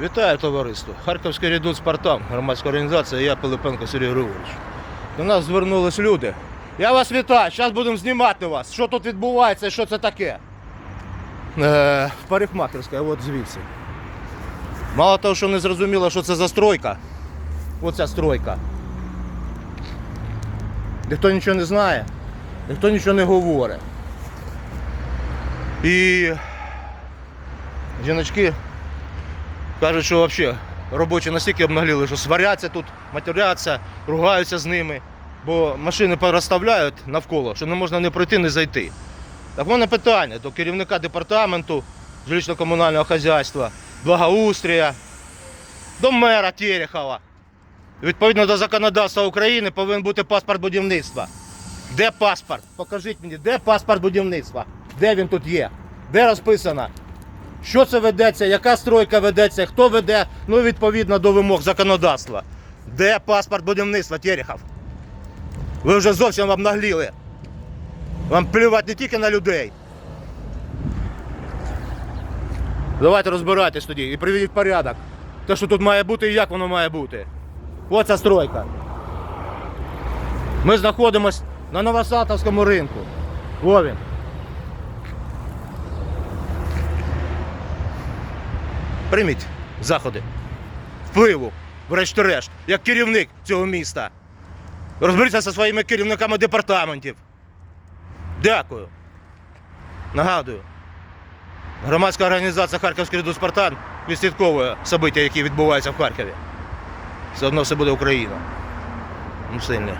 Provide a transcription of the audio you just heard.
Вітаю товариство. Харківський редут Спартан, громадська організація, я Пилипенко Сергій Григорович. До нас звернулись люди. Я вас вітаю, зараз будемо знімати вас. Що тут відбувається і що це таке? Е, парикмахерська, от звідси. Мало того, що не зрозуміло, що це за стройка. Оця стройка. Ніхто нічого не знає, ніхто нічого не говорить. І жіночки Кажуть, що взагалі робочі настільки обнагліли, що сваряться тут, матеряться, ругаються з ними, бо машини порозставляють навколо, що не можна не пройти, не зайти. Так в мене питання до керівника департаменту жилищно-комунального хазяйства, благоустрія, до мера Терехова. Відповідно до законодавства України повинен бути паспорт будівництва. Де паспорт? Покажіть мені, де паспорт будівництва? Де він тут є? Де розписано? Що це ведеться, яка стройка ведеться, хто веде, ну відповідно до вимог законодавства. Де паспорт будівництва, Терехов? Ви вже зовсім обнагліли. Вам плювати не тільки на людей. Давайте розбирайтесь тоді і приведіть порядок. Те, що тут має бути і як воно має бути. Оця стройка. Ми знаходимося на Новосатовському ринку. Во Прийміть заходи впливу, врешті-решт, як керівник цього міста. Розберіться зі своїми керівниками департаментів. Дякую. Нагадую. Громадська організація Харківський Спартан відслідковує события, які відбуваються в Харкові. Все одно все буде Україна. Ми сильні.